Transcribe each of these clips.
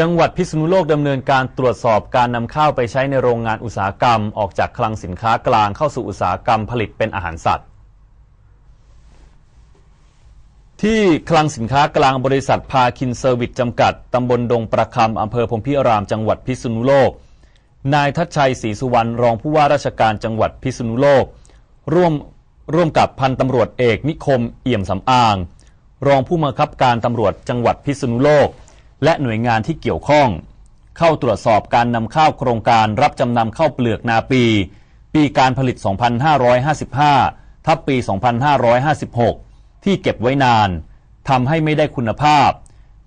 จังหวัดพิษณุโลกดำเนินการตรวจสอบการนำข้าวไปใช้ในโรงงานอุตสาหกรรม ออกจากคลังสินค้ากลางเข้าสู่อุตสาหกรรมผลิตเป็นอาหารสัตว์ ที่คลังสินค้ากลางบริษัทพาคินเซอร์วิสจำกัดตำบลดงประคำอำเภอพรมพิรามจังหวัดพิษณุโลก นายทัชชัยศรีสุวรรณรองผู้ว่าราชการจังหวัดพิษณุโลก ร่วมร่วมกับพันตำรวจเอกนิคมเอี่ยมสำอาง รองผู้บังคับการตำรวจจังหวัดพิษณุโลก และหน่วยงานที่เกี่ยวข้อง เข้าตรวจสอบการนำข้าวโครงการรับจำนำข้าวเปลือกนาปี ปีการผลิต 2555 ทับปี 2556 ที่เก็บไว้นานทำให้ไม่ได้คุณภาพ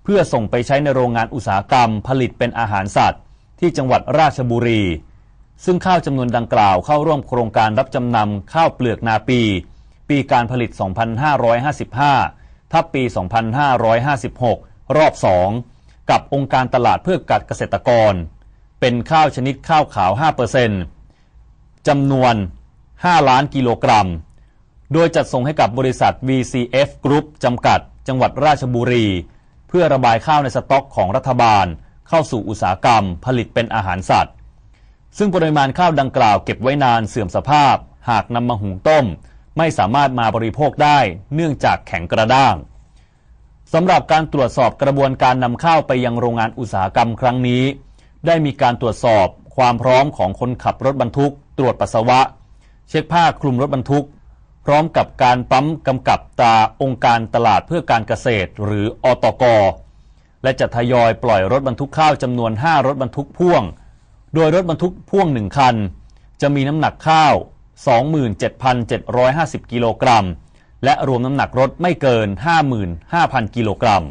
เพื่อส่งไปใช้ในโรงงานอุตสาหกรรมผลิตเป็นอาหารสัตว์ ที่จังหวัดราชบุรี ซึ่งข้าวจำนวนดังกล่าวเข้าร่วมโครงการรับจำนำข้าวเปลือกนาปี ปีการผลิต 2555 ทับปี 2556 รอบ 2 กับองค์การตลาดเพื่อการเกษตรกร เป็นข้าวชนิดข้าวขาว 5%จำนวน 5 ล้านกิโลกรัม โดยจัดส่งให้กับบริษัท VCF Group จำกัด จังหวัดราชบุรี เพื่อระบายข้าวในสต็อกของรัฐบาล เข้าสู่อุตสาหกรรม ผลิตเป็นอาหารสัตว์ ซึ่งปริมาณข้าวดังกล่าวเก็บไว้นานเสื่อมสภาพ หากนำมาหุงต้ม ไม่สามารถมาบริโภคได้เนื่องจากแข็งกระด้าง สำหรับการตรวจสอบกระบวนการนำข้าวไปยังโรงงานอุตสาหกรรมครั้งนี้ ได้มีการตรวจสอบความพร้อมของคนขับรถบรรทุก ตรวจปัสสาวะ เช็คผ้าคลุมรถบรรทุก พร้อมกับการปั๊มกำกับตาองค์การตลาดเพื่อการเกษตร หรืออตก และจะทยอยปล่อยรถบรรทุกข้าวจำนวน 5 รถบรรทุกพ่วง โดยรถบรรทุกพ่วง 1 คัน จะมีน้ำหนักข้าว 27,750 กิโลกรัม และรวมน้ำหนักรถไม่เกิน 55,000 กิโลกรัม